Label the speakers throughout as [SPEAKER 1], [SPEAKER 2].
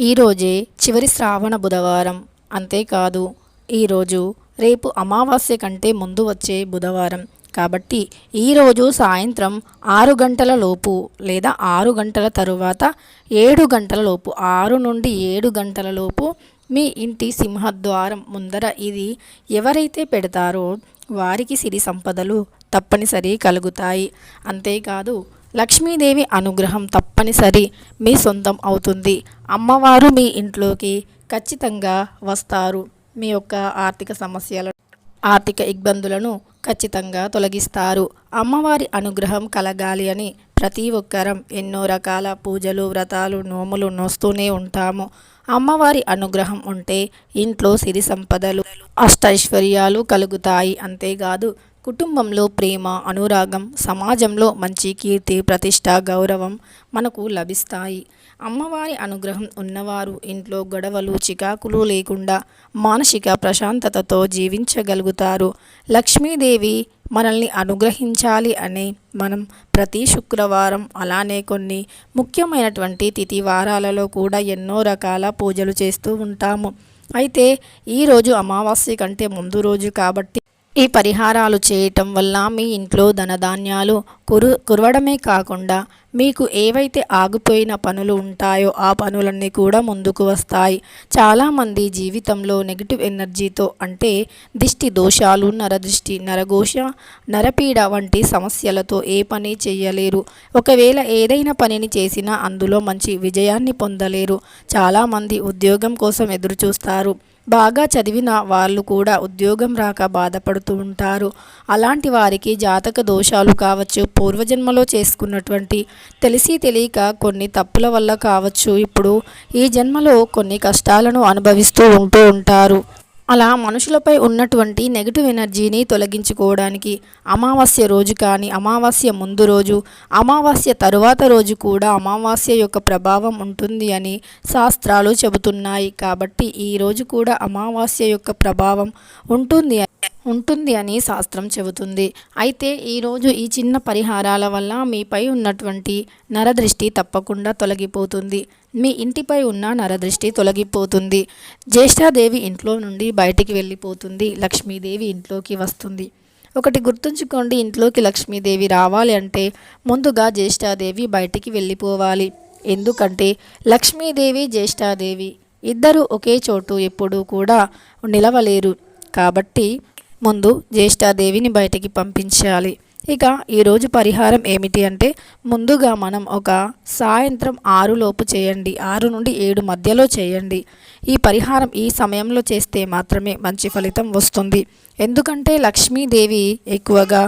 [SPEAKER 1] ఈరోజే చివరి శ్రావణ బుధవారం. అంతేకాదు ఈరోజు రేపు అమావాస్య కంటే ముందు వచ్చే బుధవారం. కాబట్టి ఈరోజు సాయంత్రం ఆరు గంటల లోపు లేదా ఆరు గంటల తరువాత ఏడు గంటల లోపు ఆరు నుండి ఏడు గంటల లోపు మీ ఇంటి సింహద్వారం ముందర ఇది ఎవరైతే పెడతారో వారికి సిరి సంపదలు తప్పనిసరి కలుగుతాయి. అంతేకాదు లక్ష్మీదేవి అనుగ్రహం తప్పనిసరి మీ సొంతం అవుతుంది. అమ్మవారు మీ ఇంట్లోకి ఖచ్చితంగా వస్తారు. మీ యొక్క ఆర్థిక సమస్యల ఆర్థిక ఇబ్బందులను ఖచ్చితంగా తొలగిస్తారు. అమ్మవారి అనుగ్రహం కలగాలి అని ప్రతి ఒక్కరం ఎన్నో రకాల పూజలు వ్రతాలు నోములు నోస్తూనే ఉంటాము. అమ్మవారి అనుగ్రహం ఉంటే ఇంట్లో సిరి సంపదలు అష్టైశ్వర్యాలు కలుగుతాయి. అంతేకాదు కుటుంబంలో ప్రేమ అనురాగం సమాజంలో మంచి కీర్తి ప్రతిష్ట గౌరవం మనకు లభిస్తాయి. అమ్మవారి అనుగ్రహం ఉన్నవారు ఇంట్లో గొడవలు చికాకులు లేకుండా మానసిక ప్రశాంతతతో జీవించగలుగుతారు. లక్ష్మీదేవి మనల్ని అనుగ్రహించాలి అని మనం ప్రతి శుక్రవారం అలానే కొన్ని ముఖ్యమైనటువంటి తిథి వారాలలో కూడా ఎన్నో రకాల పూజలు చేస్తూ ఉంటాము. అయితే ఈరోజు అమావాస్య కంటే ముందు రోజు కాబట్టి ఈ పరిహారాలు చేయటం వల్ల మీ ఇంట్లో ధనధాన్యాలు కురు కురవడమే కాకుండా మీకు ఏవైతే ఆగిపోయిన పనులు ఉంటాయో ఆ పనులన్నీ కూడా ముందుకు వస్తాయి. చాలామంది జీవితంలో నెగిటివ్ ఎనర్జీతో అంటే దిష్టి దోషాలు నరదృష్టి నరఘోష నరపీడ వంటి సమస్యలతో ఏ పని చేయలేరు. ఒకవేళ ఏదైనా పనిని చేసినా అందులో మంచి విజయాన్ని పొందలేరు. చాలామంది ఉద్యోగం కోసం ఎదురు చూస్తారు బాగా చదివిన వాళ్ళు కూడా ఉద్యోగం రాక బాధపడుతూ ఉంటారు. అలాంటి వారికి జాతక దోషాలు కావచ్చు పూర్వజన్మలో చేసుకున్నటువంటి తెలిసి తెలియక కొన్ని తప్పుల వల్ల కావచ్చు. ఇప్పుడు ఈ జన్మలో కొన్ని కష్టాలను అనుభవిస్తూ ఉంటూ ఉంటారు. అలా మనుషులపై ఉన్నటువంటి నెగిటివ్ ఎనర్జీని తొలగించుకోవడానికి అమావాస్య రోజు కానీ అమావాస్య ముందు రోజు అమావాస్య తరువాత రోజు కూడా అమావాస్య యొక్క ప్రభావం ఉంటుంది అని శాస్త్రాలు చెబుతున్నాయి. కాబట్టి ఈ రోజు కూడా అమావాస్య యొక్క ప్రభావం ఉంటుంది ఉంటుంది అని శాస్త్రం చెబుతుంది. అయితే ఈరోజు ఈ చిన్న పరిహారాల వల్ల మీపై ఉన్నటువంటి నరదృష్టి తప్పకుండా తొలగిపోతుంది. మీ ఇంటిపై ఉన్న నరదృష్టి తొలగిపోతుంది. జ్యేష్ఠాదేవి ఇంట్లో నుండి బయటికి వెళ్ళిపోతుంది. లక్ష్మీదేవి ఇంట్లోకి వస్తుంది. ఒకటి గుర్తుంచుకోండి ఇంట్లోకి లక్ష్మీదేవి రావాలి అంటే ముందుగా జ్యేష్ఠాదేవి బయటికి వెళ్ళిపోవాలి. ఎందుకంటే లక్ష్మీదేవి జ్యేష్ఠాదేవి ఇద్దరు ఒకే చోటు ఎప్పుడూ కూడా నిలవలేరు. కాబట్టి ముందు జ్యేష్ఠాదేవిని బయటికి పంపించాలి. ఇక ఈరోజు పరిహారం ఏమిటి అంటే ముందుగా మనం ఒక సాయంత్రం ఆరులోపు చేయండి. ఆరు నుండి ఏడు మధ్యలో చేయండి. ఈ పరిహారం ఈ సమయంలో చేస్తే మాత్రమే మంచి ఫలితం వస్తుంది. ఎందుకంటే లక్ష్మీదేవి ఎక్కువగా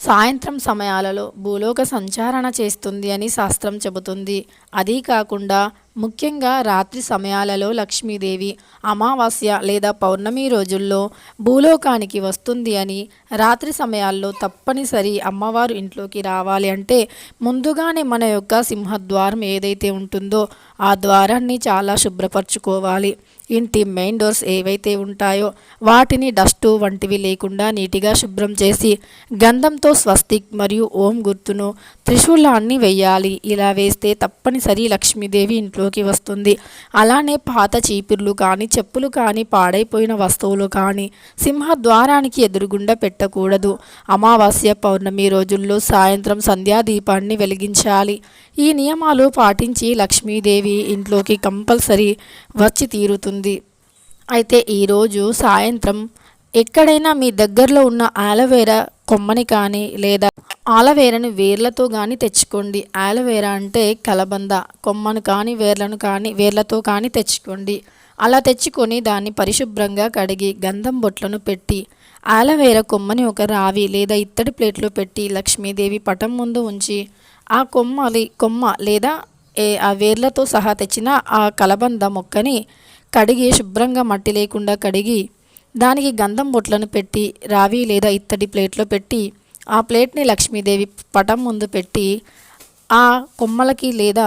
[SPEAKER 1] సాయంత్రం సమయాలలో భూలోక సంచారణ చేస్తుంది అని శాస్త్రం చెబుతుంది. అదీ కాకుండా ముఖ్యంగా రాత్రి సమయాలలో లక్ష్మీదేవి అమావాస్య లేదా పౌర్ణమి రోజుల్లో భూలోకానికి వస్తుంది అని రాత్రి సమయాల్లో తప్పనిసరి అమ్మవారు ఇంట్లోకి రావాలి అంటే ముందుగానే మన యొక్క సింహద్వారం ఏదైతే ఉంటుందో ఆ ద్వారాన్ని చాలా శుభ్రపరచుకోవాలి. ఇంటి మెయిన్ డోర్స్ ఏవైతే ఉంటాయో వాటిని డస్టు వంటివి లేకుండా నీటిగా శుభ్రం చేసి గంధంతో స్వస్తిక్ మరియు ఓం గుర్తును త్రిశూలాన్ని వెయ్యాలి. ఇలా వేస్తే తప్పనిసరి లక్ష్మీదేవి ఇంట్లోకి వస్తుంది. అలానే పాత చీపుర్లు కానీ చెప్పులు కానీ పాడైపోయిన వస్తువులు కానీ సింహద్వారానికి ఎదురుగుండా పెట్టకూడదు. అమావాస్య పౌర్ణమి రోజుల్లో సాయంత్రం సంధ్యాదీపాన్ని వెలిగించాలి. ఈ నియమాలు పాటించి లక్ష్మీదేవి ఇంట్లోకి కంపల్సరీ వచ్చి తీరుతుంది. అయితే ఈరోజు సాయంత్రం ఎక్కడైనా మీ దగ్గరలో ఉన్న ఆలవేరా కొమ్మని కానీ లేదా ఆలవేరను వేర్లతో కానీ తెచ్చుకోండి. ఆలవేరా అంటే కలబంద. కొమ్మను కానీ వేర్లను కానీ వేర్లతో కానీ తెచ్చుకోండి. అలా తెచ్చుకొని దాన్ని పరిశుభ్రంగా కడిగి గంధం బొట్లను పెట్టి ఆలవేర కొమ్మని ఒక రావి లేదా ఇత్తడి ప్లేట్లో పెట్టి లక్ష్మీదేవి పటం ముందు ఉంచి ఆ కొమ్మలి కొమ్మ లేదా ఏ ఆ వేర్లతో సహా తెచ్చిన ఆ కలబంద మొక్కని కడిగి శుభ్రంగా మట్టి లేకుండా కడిగి దానికి గంధం బొట్లను పెట్టి రావి లేదా ఇత్తడి ప్లేట్లో పెట్టి ఆ ప్లేట్ని లక్ష్మీదేవి పటం ముందు పెట్టి ఆ కొమ్మలకి లేదా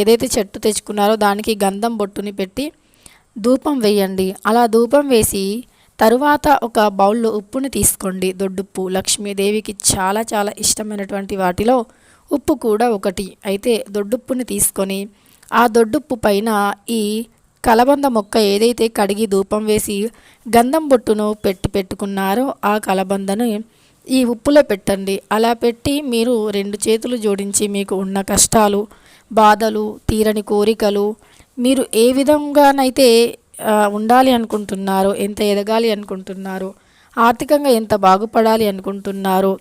[SPEAKER 1] ఏదైతే చెట్టు తెచ్చుకున్నారో దానికి గంధం బొట్టుని పెట్టి ధూపం వేయండి. అలా ధూపం వేసి తరువాత ఒక బౌల్లో ఉప్పుని తీసుకోండి. దొడ్డుప్పు లక్ష్మీదేవికి చాలా చాలా ఇష్టమైనటువంటి వాటిలో ఉప్పు కూడా ఒకటి. అయితే దొడ్డుప్పుని తీసుకొని ఆ దొడ్డుప్పు పైన ఈ కలబంద మొక్క ఏదైతే కడిగి ధూపం వేసి గంధం బొట్టును పెట్టి పెట్టుకున్నారో ఆ కలబందను ఈ ఉప్పులో పెట్టండి. అలా పెట్టి మీరు రెండు చేతులు జోడించి మీకు ఉన్న కష్టాలు బాధలు తీరని కోరికలు మీరు ఏ విధంగానైతే ఉండాలి అనుకుంటున్నారో ఎంత ఎదగాలి అనుకుంటున్నారో ఆర్థికంగా ఎంత బాగుపడాలి అనుకుంటున్నారో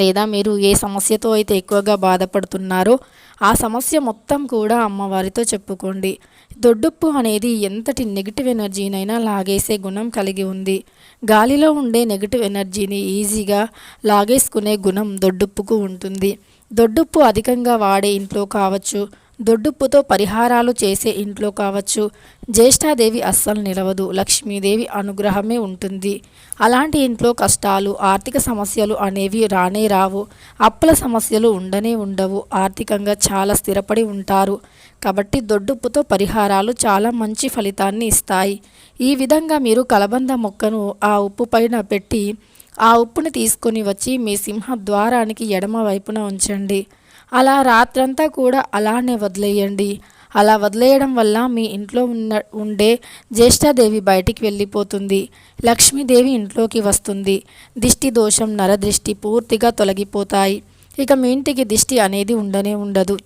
[SPEAKER 1] లేదా మీరు ఏ సమస్యతో అయితే ఎక్కువగా బాధపడుతున్నారో ఆ సమస్య మొత్తం కూడా అమ్మవారితో చెప్పుకోండి. దొడ్డుప్పు అనేది ఎంతటి నెగిటివ్ ఎనర్జీనైనా లాగేసే గుణం కలిగి ఉంది. గాలిలో ఉండే నెగిటివ్ ఎనర్జీని ఈజీగా లాగేసుకునే గుణం దొడ్డుప్పుకు ఉంటుంది. దొడ్డుప్పు అధికంగా వాడే ఇంట్లో కావచ్చు దొడ్డుప్పుతో పరిహారాలు చేసే ఇంట్లో కావచ్చు. జ్యేష్ఠాదేవి అస్సలు నిలవదు. లక్ష్మీదేవి అనుగ్రహమే ఉంటుంది. అలాంటి ఇంట్లో కష్టాలు ఆర్థిక సమస్యలు అనేవి రానే రావు. అప్పుల సమస్యలు ఉండనే ఉండవు. ఆర్థికంగా చాలా స్థిరపడి ఉంటారు. కాబట్టి దొడ్డుప్పుతో పరిహారాలు చాలా మంచి ఫలితాన్ని ఇస్తాయి. ఈ విధంగా మీరు కలబంద మొక్కను ఆ ఉప్పు పైన పెట్టి ఆ ఉప్పుని తీసుకొని వచ్చి మీ సింహ ద్వారానికి ఎడమ వైపున ఉంచండి. అలా రాత్రంతా కూడా అలానే వదిలేయండి. అలా వదిలేయడం వల్ల మీ ఇంట్లో ఉన్న ఉండే జ్యేష్ఠాదేవి బయటికి వెళ్ళిపోతుంది. లక్ష్మీదేవి ఇంట్లోకి వస్తుంది. దిష్టి దోషం నరదృష్టి పూర్తిగా తొలగిపోతాయి. ఇక మీ ఇంటికి దిష్టి అనేది ఉండనే ఉండదు.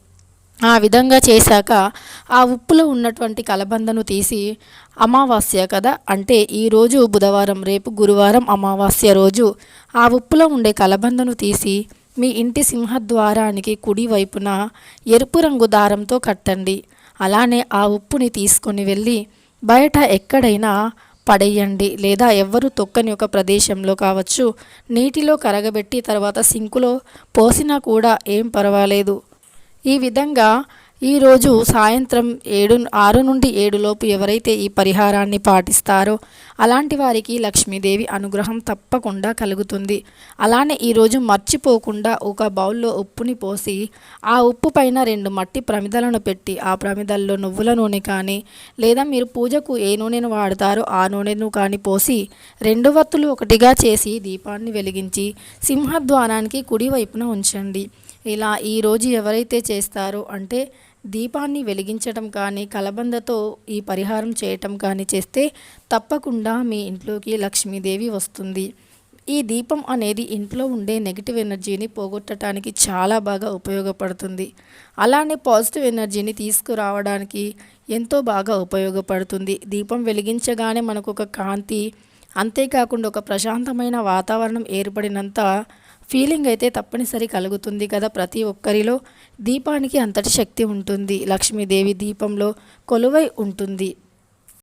[SPEAKER 1] ఆ విధంగా చేశాక ఆ ఉప్పులో ఉన్నటువంటి కలబందను తీసి అమావాస్య కదా అంటే ఈరోజు బుధవారం రేపు గురువారం అమావాస్య రోజు ఆ ఉప్పులో ఉండే కలబందను తీసి మీ ఇంటి సింహద్వారానికి కుడి వైపున ఎరుపు రంగు దారంతో కట్టండి. అలానే ఆ ఉప్పుని తీసుకొని వెళ్ళి బయట ఎక్కడైనా పడేయండి. లేదా ఎవ్వరు తొక్కని ఒక ప్రదేశంలో కావచ్చు నీటిలో కరగబెట్టి తర్వాత సింకులో పోసినా కూడా ఏం పర్వాలేదు. ఈ విధంగా ఈరోజు సాయంత్రం ఏడు ఆరు నుండి ఏడులోపు ఎవరైతే ఈ పరిహారాన్ని పాటిస్తారో అలాంటి వారికి లక్ష్మీదేవి అనుగ్రహం తప్పకుండా కలుగుతుంది. అలానే ఈరోజు మర్చిపోకుండా ఒక బౌల్లో ఉప్పుని పోసి ఆ ఉప్పు పైన రెండు మట్టి ప్రమిదలను పెట్టి ఆ ప్రమిదల్లో నువ్వుల నూనె కానీ లేదా మీరు పూజకు ఏ నూనెను వాడతారో ఆ నూనెను కానీ పోసి రెండు వత్తులు ఒకటిగా చేసి దీపాన్ని వెలిగించి సింహద్వారానికి కుడివైపున ఉంచండి. ఇలా ఈరోజు ఎవరైతే చేస్తారో అంటే దీపాన్ని వెలిగించడం కానీ కలబందతో ఈ పరిహారం చేయటం కానీ చేస్తే తప్పకుండా మీ ఇంట్లోకి లక్ష్మీదేవి వస్తుంది. ఈ దీపం అనేది ఇంట్లో ఉండే నెగిటివ్ ఎనర్జీని పోగొట్టడానికి చాలా బాగా ఉపయోగపడుతుంది. అలానే పాజిటివ్ ఎనర్జీని తీసుకురావడానికి ఎంతో బాగా ఉపయోగపడుతుంది. దీపం వెలిగించగానే మనకు ఒక కాంతి అంతేకాకుండా ఒక ప్రశాంతమైన వాతావరణం ఏర్పడినంత ఫీలింగ్ అయితే తప్పనిసరి కలుగుతుంది కదా ప్రతి ఒక్కరిలో. దీపానికి అంతటి శక్తి ఉంటుంది. లక్ష్మీదేవి దీపంలో కొలువై ఉంటుంది.